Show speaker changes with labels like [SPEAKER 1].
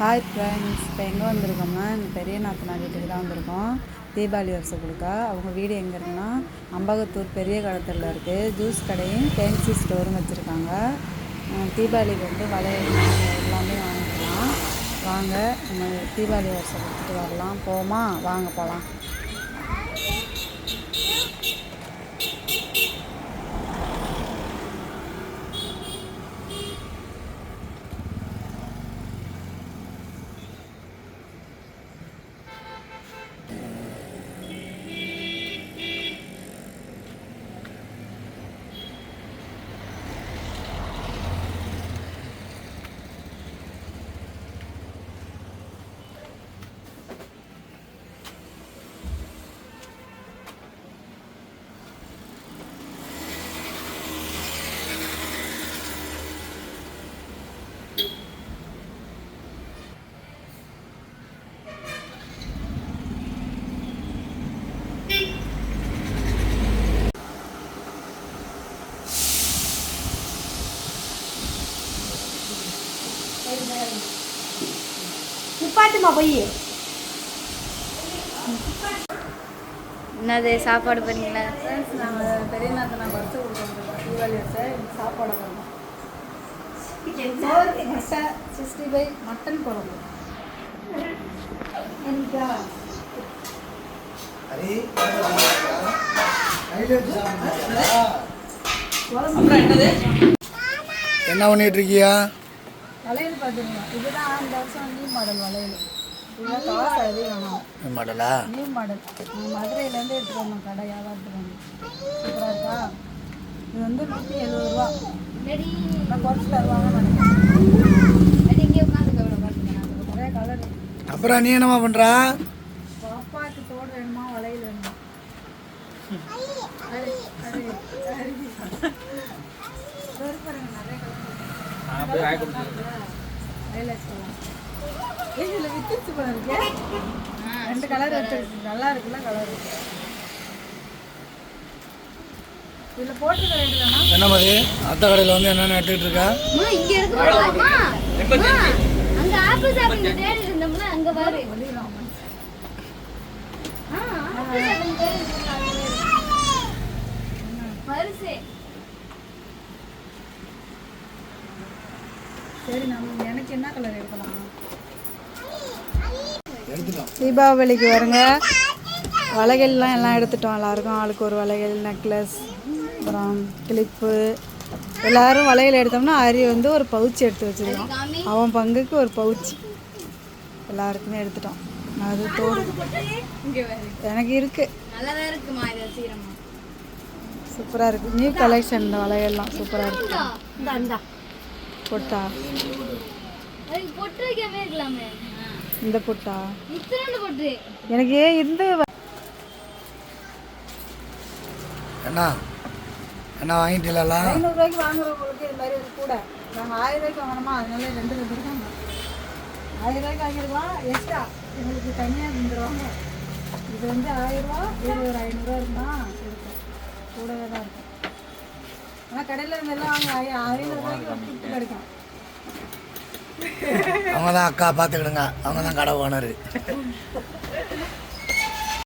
[SPEAKER 1] Hi friends இப்போ எங்கே வந்திருக்கோம்னா இந்த பெரிய நாத்தனார் வீட்டுக்கு தான் வந்திருக்கோம். தீபாவளி வருஷம் கொடுக்க அவங்க வீடு எங்கே இருக்குன்னா அம்பகத்தூர் பெரிய கடத்தலில் இருக்குது ஜூஸ் கடையும் ஃபேன்சி ஸ்டோரும் வச்சுருக்காங்க. தீபாவளிக்கு வந்து வளையல் எல்லாமே வாங்கிக்கலாம். வாங்க நம்ம தீபாவளி வருஷம் கொடுத்துட்டு வரலாம். போமா வாங்க போகலாம்
[SPEAKER 2] நிப்பாட்டுமா போய்?
[SPEAKER 3] என்னது சாப்பாடு பண்ணீங்களா?
[SPEAKER 1] நாங்கள் பெரிய நாத்தனா பறித்து கொடுத்துருக்கோம். தீபாவளி வருஷம் சாப்பாடு பண்ணுறோம் சோறு முட்டை சிக்ஸ்டி ஃபைவ் மட்டன் குழம்பு. எனக்கா
[SPEAKER 4] என்ன பண்ணிட்டு இருக்கியா
[SPEAKER 1] வளையல் பார்த்துருங்க இதுதான் இந்த வருஷம் நியூ மாடல் வளையல். இதெல்லாம் காசு அதிகம்.
[SPEAKER 4] மாடலா
[SPEAKER 1] நியூ மாடல் மதுரையிலேருந்து எடுத்துகிட்டு வந்தோம். கடை வியாபாரத்துக்கு வந்து சூப்பராக இருக்கா? இது வந்து நூற்றி எழுபது ரூபா. நான் குறைச்சி தருவாங்க கலர்
[SPEAKER 4] அப்புறம் நீ என்னம்மா பண்றா?
[SPEAKER 1] பாப்பாக்கு தோடு வேணுமா அரி, அரி, அரி. இதோ இருக்கு பாருங்க, நிறைய colour. Highlights colour. ஏய், இதுல வித்துச்சு போல இருக்கே. ரெண்டு கலர் வச்சிருக்கு நல்லா இருக்குல்ல கலர் இதுல போட்டுக்க வேண்டியதானா
[SPEAKER 4] என்ன மாதிரி? அத்தை கடையில் வந்து என்னென்ன எடுத்துக்கிட்டு இருக்கா?
[SPEAKER 3] இங்க இருக்கு அங்க ஆப்பிள் சாப்பிட்டு தேடிட்டு இருந்தோம்ல அங்க ஆ, ஆப்பிள் சாப்பிட்டு. பரிசு.
[SPEAKER 1] சரி நம்ம எனக்கு என்ன கலர் எடுக்கலாம்? தீபாவளிக்கு வருங்க. வளையல்லாம் எல்லாம் எடுத்துட்டோம் எல்லாருக்கும். ஆளுக்கு ஒரு வளையல் நெக்லஸ் அப்புறம் கிளிப்பு எல்லாரும் வளையல் எடுத்தோம்னா அரி வந்து ஒரு பவுச் எடுத்து வச்சுருக்கோம். அவன் பங்குக்கு ஒரு பவுச் எல்லாருக்குமே எடுத்துட்டோம். அது தோடு. எனக்கு இருக்கு. சூப்பராக இருக்கு. நியூ கலெக்ஷன் இந்த வளையல்லாம். சூப்பராக இருக்கு.
[SPEAKER 2] இந்தா இந்தா.
[SPEAKER 1] பொட்டா. இந்த பொட்டா. எனக்கு ஏன் இந்த
[SPEAKER 4] என்ன என்ன வாங்கிட்டீங்களா
[SPEAKER 1] ஐநூறுரூவாய்க்கு வாங்குறவங்களுக்கு இது மாதிரி ஒரு கூட. நாங்கள் ஆயிரம் ரூபாய்க்கு வாங்கினோமா அதனால ரெண்டு ரெண்டு இருக்காங்க ஆயிரம் ரூபாய்க்கு வாங்கிருக்கலாம் எக்ஸ்ட்ரா எங்களுக்கு தனியாக தந்துடுவாங்க இது வந்து ஆயிரம் ரூபா இது ஒரு ஐநூறுரூவா இருக்குமா இருக்கும் கூடவே தான் இருக்கும். கடையில் இருந்தெல்லாம்
[SPEAKER 4] அவங்க தான் அக்கா பார்த்துக்கிடுங்க. அவங்க தான் கடை ஓனர்.